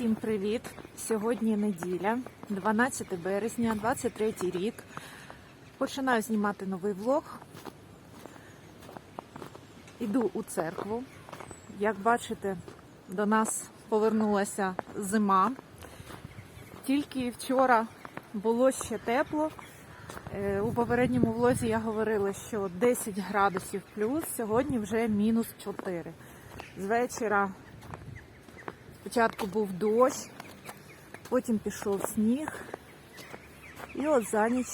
Всім привіт! Сьогодні неділя, 12 березня, 23 рік. Починаю знімати новий влог. Іду у церкву. Як бачите, до нас повернулася зима. Тільки вчора було ще тепло. Е, У попередньому влозі я говорила, що 10 градусів плюс, сьогодні вже мінус 4. З вечора Спочатку був дощ, потім пішов сніг, і от за ніч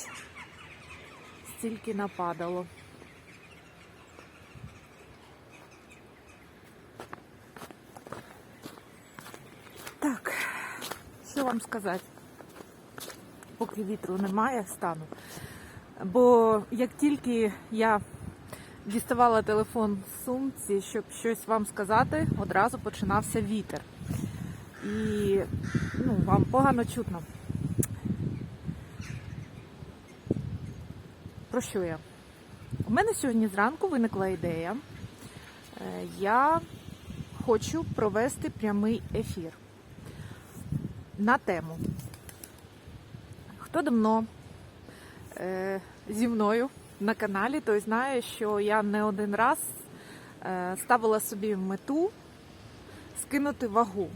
стільки нападало. Так, що вам сказати? Поки вітру немає, стану. Бо як тільки я діставала телефон з сумці, щоб щось вам сказати, одразу починався вітер і ну, вам погано чутно. Про що я? У мене сьогодні зранку виникла ідея. Е, Я хочу провести прямий ефір на тему. Хто давно е, зі мною на каналі, той знає, що я не один раз е, ставила собі мету скинути вагу.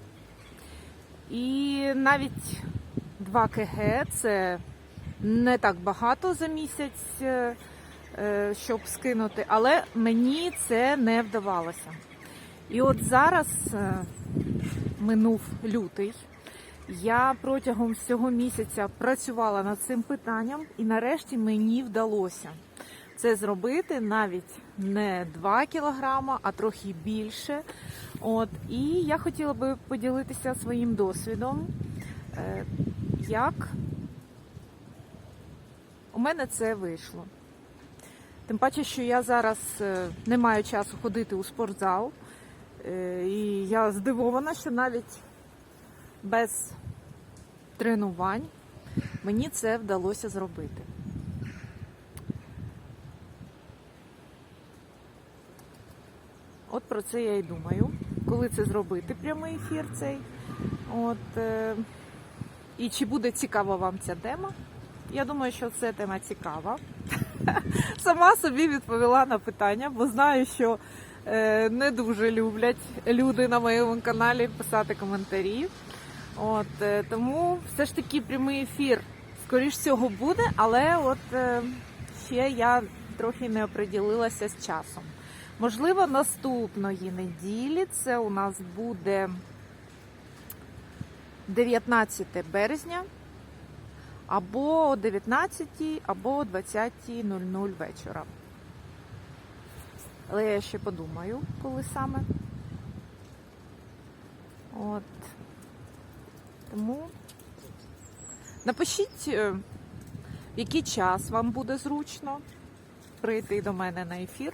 І навіть 2 кг це не так багато за місяць, е, е, щоб скинути, але мені це не вдавалося. І от зараз е, минув лютий. Я протягом всього місяця працювала над цим питанням, і нарешті мені вдалося це зробити навіть не 2 кілограма, а трохи більше. От, І я хотіла би поділитися своїм досвідом, е, як у мене це вийшло. Тим паче, що я зараз е, не маю часу ходити у спортзал, е, і я здивована, що навіть без тренувань мені це вдалося зробити. От про це я і думаю. Коли це зробити, прямий ефір цей. От, е, І чи буде цікава вам ця тема? Я думаю, що це тема цікава. Сама собі відповіла на питання, бо знаю, що е, не дуже люблять люди на моєму каналі писати коментарі. От, е, Тому все ж таки прямий ефір, скоріш всього, буде, але от е, ще я трохи не оприділилася з часом. Можливо, наступної неділі це у нас буде 19 березня, або о 19, або о 20.00 вечора. Але я ще подумаю, коли саме. От. Тому напишіть, е, в який час вам буде зручно прийти до мене на ефір.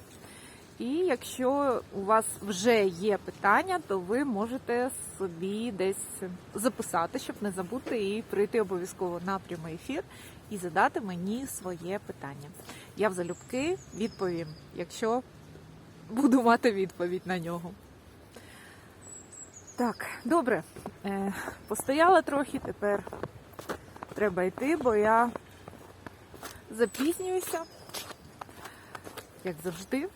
І якщо у вас вже є питання, то ви можете собі десь записати, щоб не забути і прийти обов'язково на прямий ефір і задати мені своє питання. Я в залюбки відповім, якщо буду мати відповідь на нього. Так, добре. Е, Постояла трохи, тепер треба йти, бо я запізнююся, як завжди.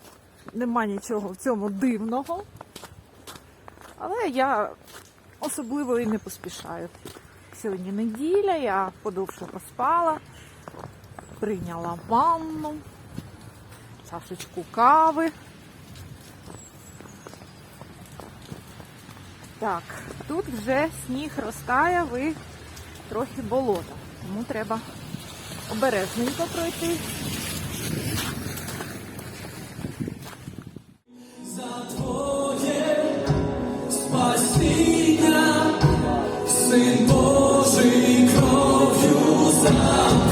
Нема нічого в цьому дивного. Але я особливо і не поспішаю. Сьогодні неділя, я подовше поспала, прийняла ванну, чашечку кави. Так, тут вже сніг розтає, ви трохи болото, тому треба обережненько пройти. Come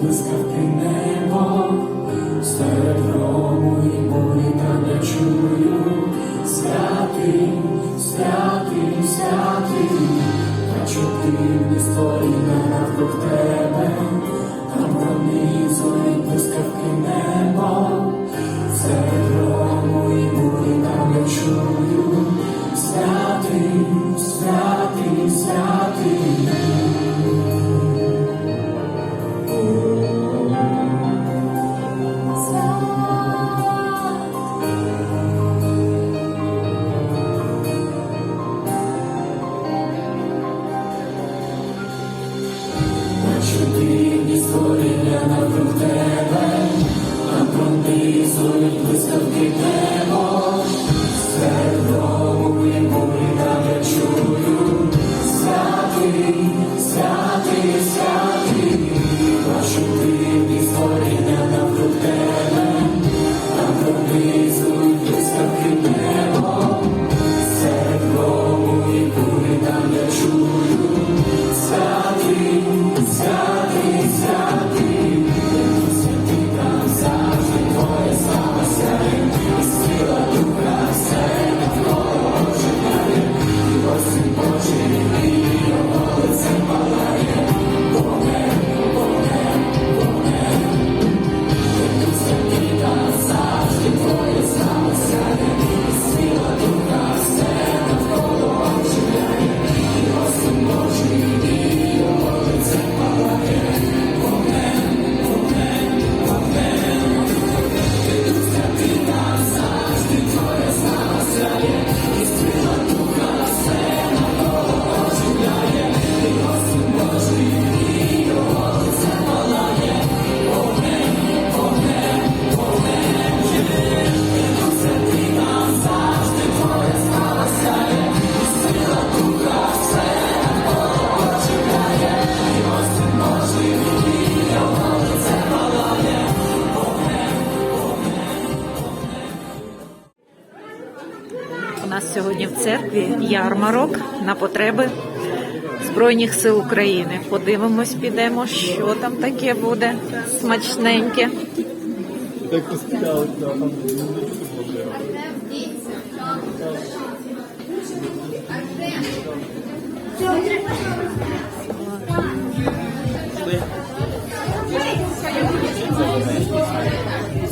dos cafés. потреби Збройних сил України. Подивимось, підемо, що там таке буде смачненьке.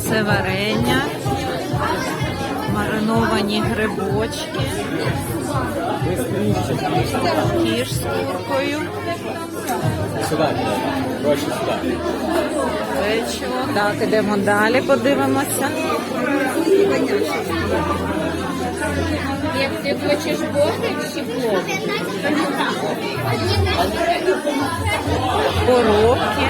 Це варення, мариновані грибочки. Кіш з куркою. Сюди, гроші сюди. Печиво. Так, ідемо далі, подивимося. Як ти хочеш бортик чи плов? Коробки.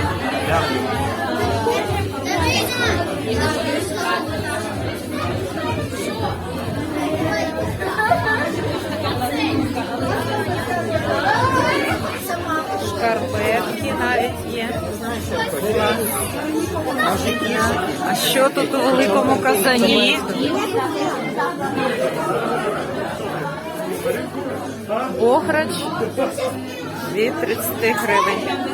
А що тут у великому казані? Бограч від 30 гривень.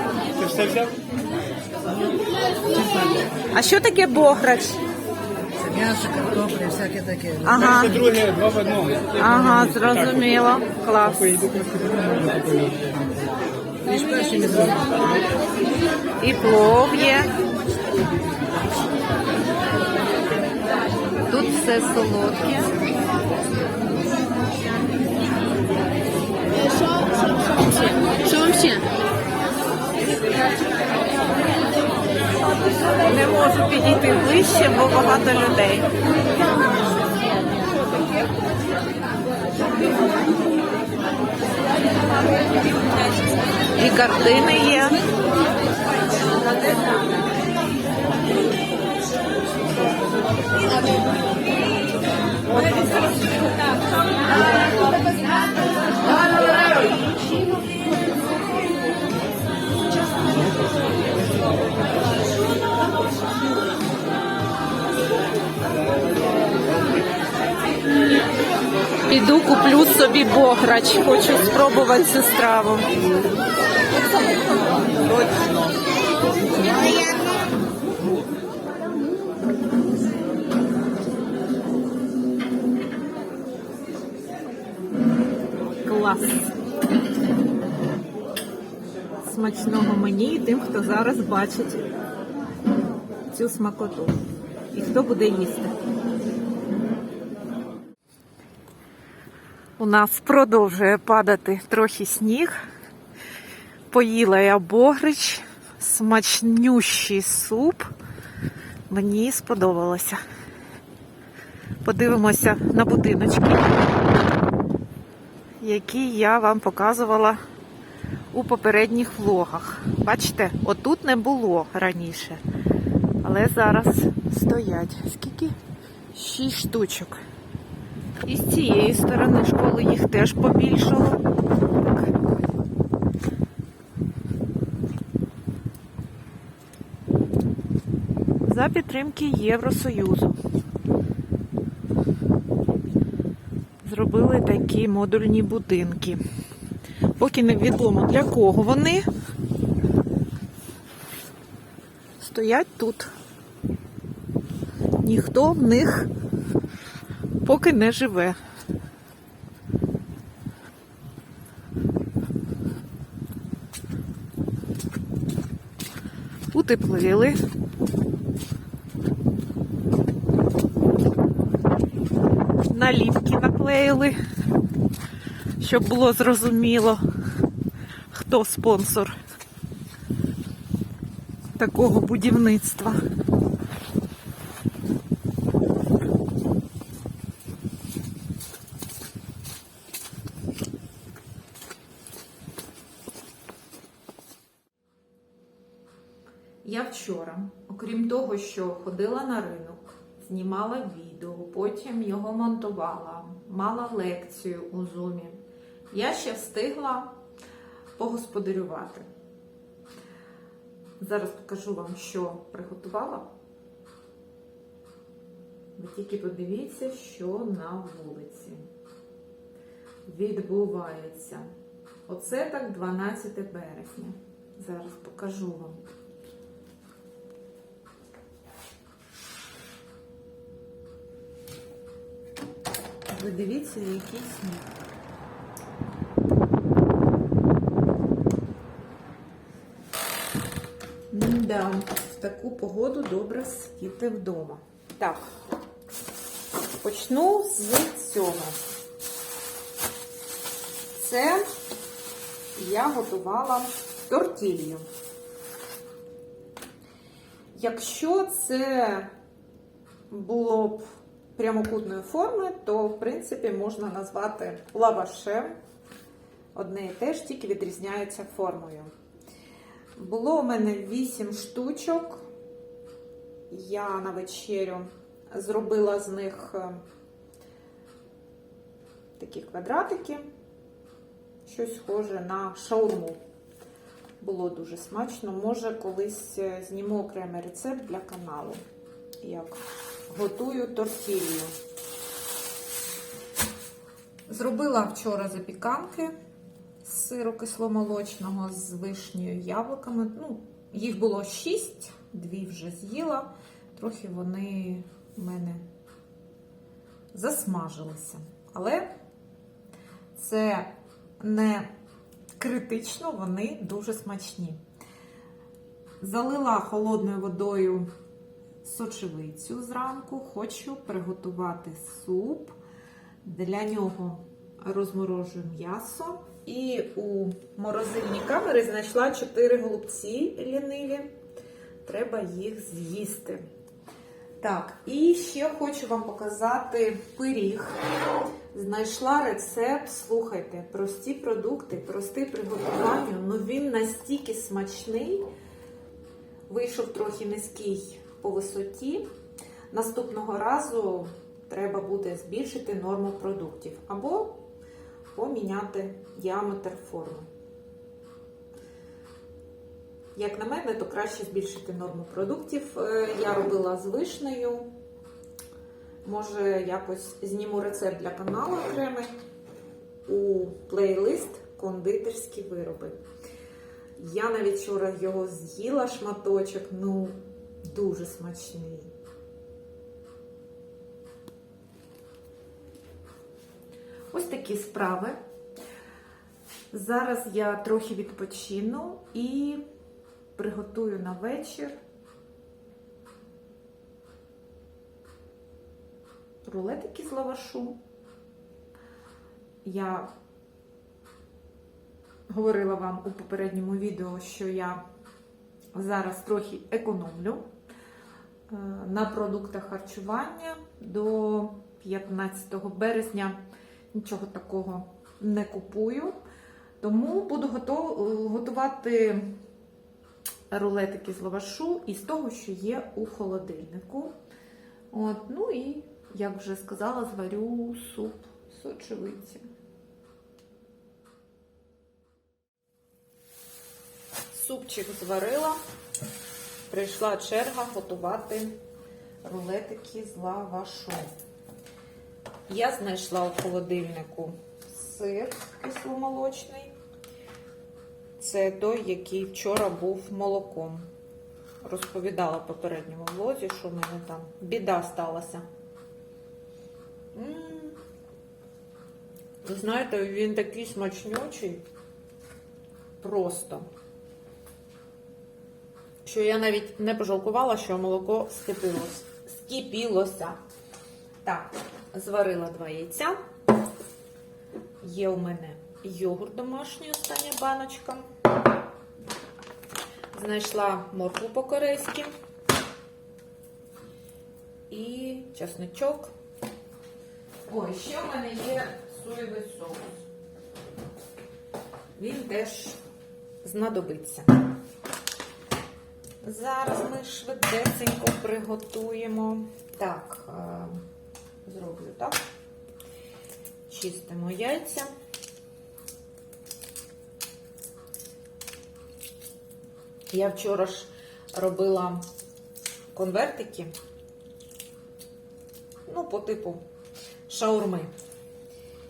А що таке бограч? Це м'ясо, картопля, всяке таке. Ага. друге, два в одному. Ага, зрозуміло. Клас. І плов є. все солодке. Що вам ще? Не можу підійти ближче, бо багато людей. І картини є. Thank you. Піду куплю собі бограч, хочу спробувати цю страву. Точно. Клас. Смачного мені і тим, хто зараз бачить цю смакоту. І хто буде їсти. У нас продовжує падати трохи сніг. Поїла я богрич, смачнющий суп. Мені сподобалося. Подивимося на будиночки, які я вам показувала у попередніх влогах. Бачите, отут не було раніше. Але зараз стоять. Скільки? Шість штучок. І з цієї сторони школи їх теж побільшало. За підтримки Євросоюзу. Зробили такі модульні будинки. Поки не відомо для кого вони стоять тут. Ніхто в них поки не живе. Утеплили. Наліпки щоб було зрозуміло, хто спонсор такого будівництва. Я вчора, окрім того, що ходила на ринок, знімала відео, потім його монтувала, мала лекцію у зумі, я ще встигла погосподарювати. Зараз покажу вам, що приготувала. Ви тільки подивіться, що на вулиці відбувається. Оце так 12 березня. Зараз покажу вам. Ви дивіться, який сніг. Да, в таку погоду добре сидіти вдома. Так, почну з цього. Це я готувала тортілью. Якщо це було б прямокутної форми, то, в принципі, можна назвати лавашем. Одне і те ж, тільки відрізняється формою. Було у мене 8 штучок. Я на вечерю зробила з них е, такі квадратики, щось схоже на шаурму. Було дуже смачно. Може, колись е, зніму окремий рецепт для каналу. Як готую тортілью. Зробила вчора запіканки з сиру кисломолочного з вишнею яблуками. Ну, їх було шість, дві вже з'їла. Трохи вони в мене засмажилися. Але це не критично, вони дуже смачні. Залила холодною водою сочевицю зранку, хочу приготувати суп. Для нього розморожую м'ясо. І у морозильній камері знайшла 4 голубці ліниві. Треба їх з'їсти. Так, і ще хочу вам показати пиріг. Знайшла рецепт, слухайте, прості продукти, простий приготування, ну він настільки смачний, вийшов трохи низький по висоті. Наступного разу треба буде збільшити норму продуктів або поміняти діаметр форми. Як на мене, то краще збільшити норму продуктів. Е, Я робила з вишнею. Може, якось зніму рецепт для каналу окремий у плейлист кондитерські вироби. Я навіть вчора його з'їла шматочок, ну, дуже смачний. Ось такі справи. Зараз я трохи відпочину і приготую на вечір рулетики з лавашу. Я говорила вам у попередньому відео, що я зараз трохи економлю е, на продуктах харчування до 15 березня нічого такого не купую. Тому буду готувати рулетики з лавашу із того, що є у холодильнику. От, ну і, як вже сказала, зварю суп з очевидці. Супчик зварила. Прийшла черга готувати рулетики з лавашу. Я знайшла у холодильнику сир кисломолочний. Це той, який вчора був молоком. Розповідала в попередньому влозі, що в мене там біда сталася. М. Знаєте, він такий смачнючий. Просто. Що я навіть не пожалкувала, що молоко скипілося. скипілося. Так, зварила два яйця. Є у мене йогурт домашній, остання баночка. Знайшла моркву по-корейськи. І чесничок. Ой, ще в мене є соєвий соус. Він теж знадобиться. Зараз ми швидесенько приготуємо. Так, е, зроблю так. Чистимо яйця. Я вчора ж робила конвертики, ну, по типу шаурми.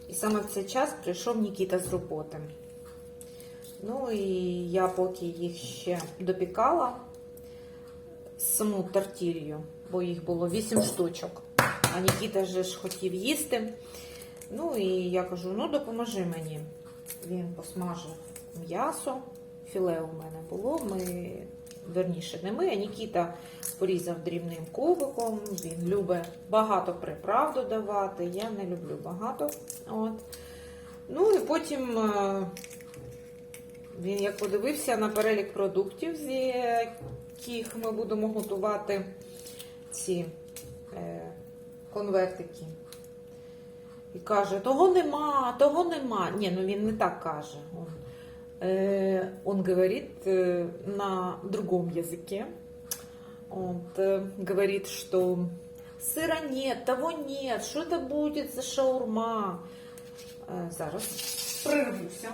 І саме в цей час прийшов Нікіта з роботи. Ну і я поки їх ще допікала саму тортілью, бо їх було 8 штучок. А Нікіта же ж хотів їсти. Ну і я кажу: ну допоможи мені. Він посмажив м'ясо, філе у мене було. Ми, верніше, не ми, а Нікіта порізав дрібним кубиком. Він любить багато приправ додавати. Я не люблю багато. От. Ну і потім е, він як подивився на перелік продуктів, з яких ми будемо готувати ці е, конвертики. І каже, того нема, того нема. Ні, ну він не так каже. Он, э, он говорит э, на другом языке. Он э, говорит, что сыра нет, того нет, что это будет за шаурма. Е, зараз прирвуся.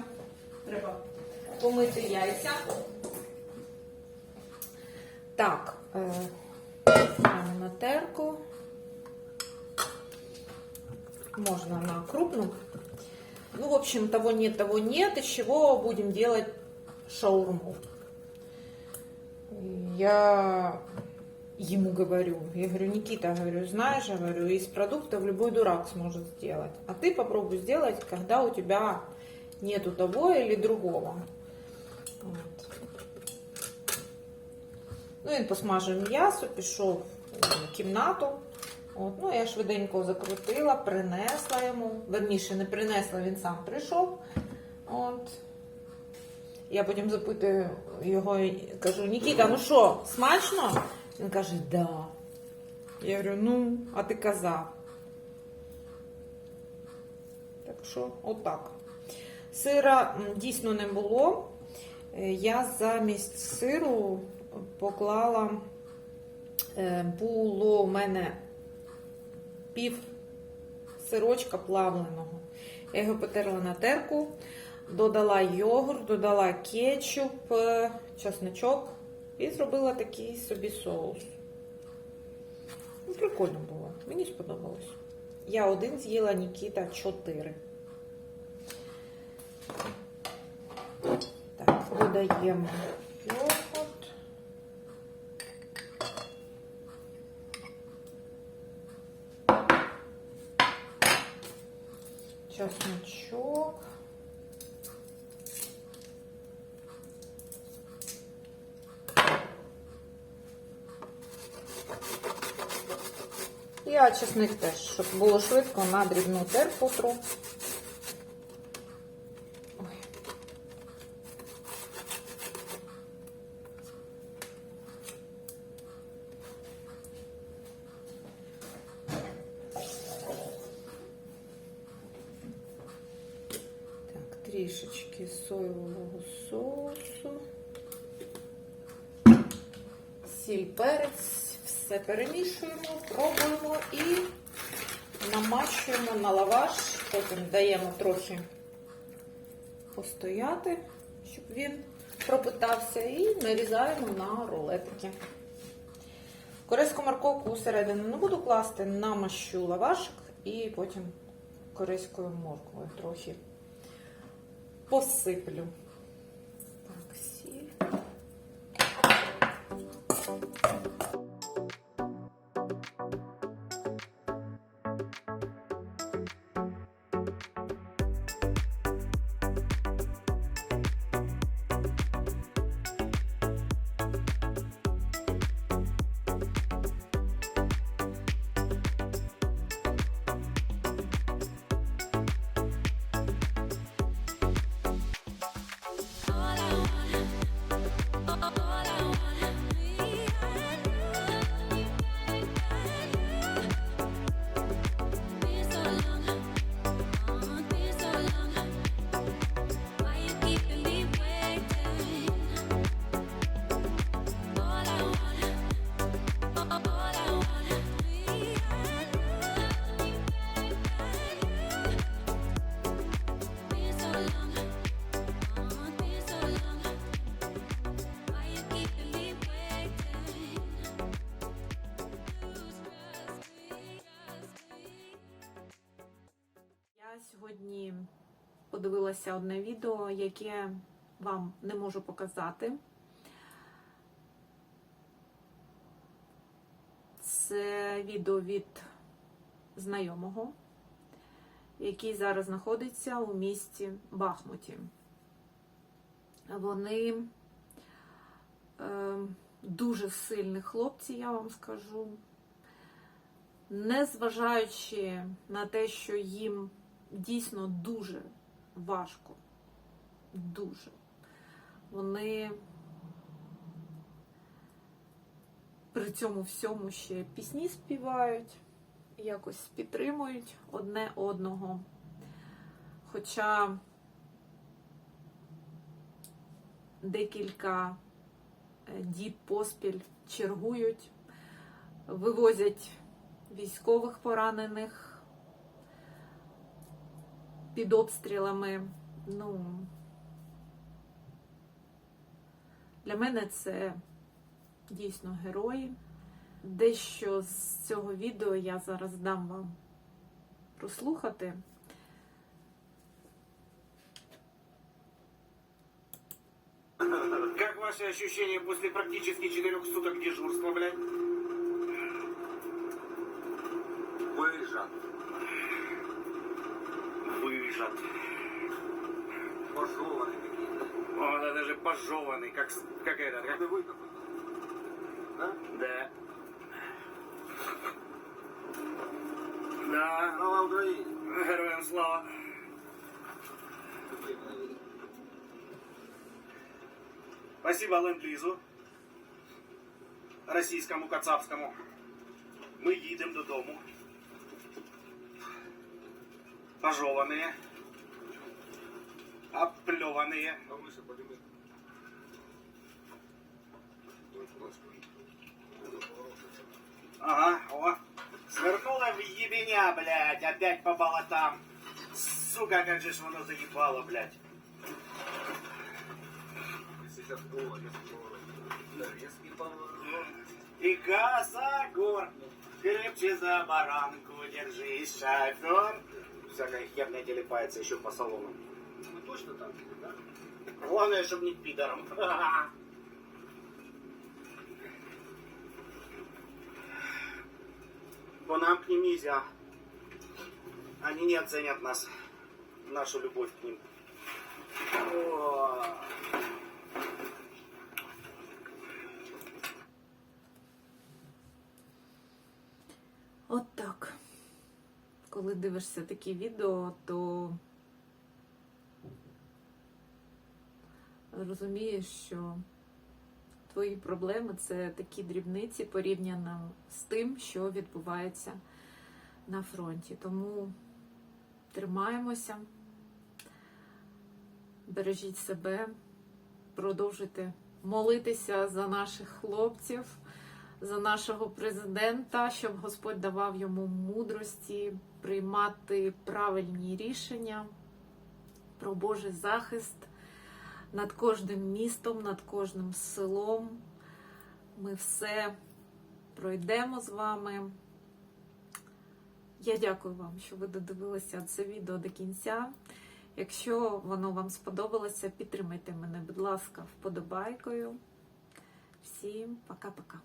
Треба помити яйця. Так, ставимо на терку. Можно на крупную. Ну, в общем, того нет, того нет. Из чего будем делать шаурму? Я ему говорю, я говорю, Никита, говорю, знаешь, говорю, из продуктов любой дурак сможет сделать. А ты попробуй сделать, когда у тебя нету того или другого. От. Ну, він посмажив м'ясо, пішов в кімнату. От, ну, я швиденько закрутила, принесла йому. Верніше, не принесла, він сам прийшов. От. Я потім запитую його і кажу, Нікіта, ну що, смачно? Він каже, да. Я говорю, ну, а ти казав. Так що, отак. Сира дійсно не було. Е, Я замість сиру поклала, е, було в мене пів сирочка плавленого. Я його потерла на терку, додала йогурт, додала кетчуп, е, чесночок і зробила такий собі соус. Ну, прикольно було. Мені сподобалось. Я один з'їла, Нікіта чотири. Так, додаємо йогурт. Чесночок. Я чесник теж, щоб було швидко на дрібну терпутру. Ой. Так, трішечки соєвого соусу. Сіль, перець, все перемішуємо, пробуємо і намащуємо на лаваш, потім даємо трохи постояти, щоб він пропитався, і нарізаємо на рулетики. Корейську морковку усередину не буду класти, намащу лавашик і потім корейською морквою трохи посиплю. Подивилася одне відео, яке вам не можу показати. Це відео від знайомого, який зараз знаходиться у місті Бахмуті. Вони е, дуже сильні хлопці, я вам скажу. Незважаючи на те, що їм дійсно дуже важко, дуже. Вони при цьому всьому ще пісні співають, якось підтримують одне одного. Хоча декілька е, діб поспіль чергують, вивозять військових поранених під обстрілами. Ну, для мене це дійсно герої. Дещо з цього відео я зараз дам вам прослухати. Как ваши ощущения после практически четырех суток дежурства, блядь? Выжат. Выжат. Пожеванный какие-то. О, да даже пожеванный, как, с- как это, как... вы Да? Да. Да. Слава Украине. Героям слава. Спасибо ленд-лізу. Російському кацапському. Ми їдемо додому. Пожовані. Опльовані. Ага, о. Свернула в ебеня, блядь, опять по болотам. Сука, как же ж воно заебало, блядь. И газа гор. Крепче за баранку держись, шофер. Всякая херня телепается еще по салону. Точно так, да? Главное, чтобы не пидором. По нам к ним нельзя. Они не оценят нас, нашу любовь к ним. О. Так. Коли дивишся такі відео, то розумієш, що твої проблеми це такі дрібниці порівняно з тим, що відбувається на фронті. Тому тримаємося, бережіть себе, продовжуйте молитися за наших хлопців за нашого президента, щоб Господь давав йому мудрості приймати правильні рішення про Божий захист над кожним містом, над кожним селом. Ми все пройдемо з вами. Я дякую вам, що ви додивилися це відео до кінця. Якщо воно вам сподобалося, підтримайте мене, будь ласка, вподобайкою. Всім пока-пока.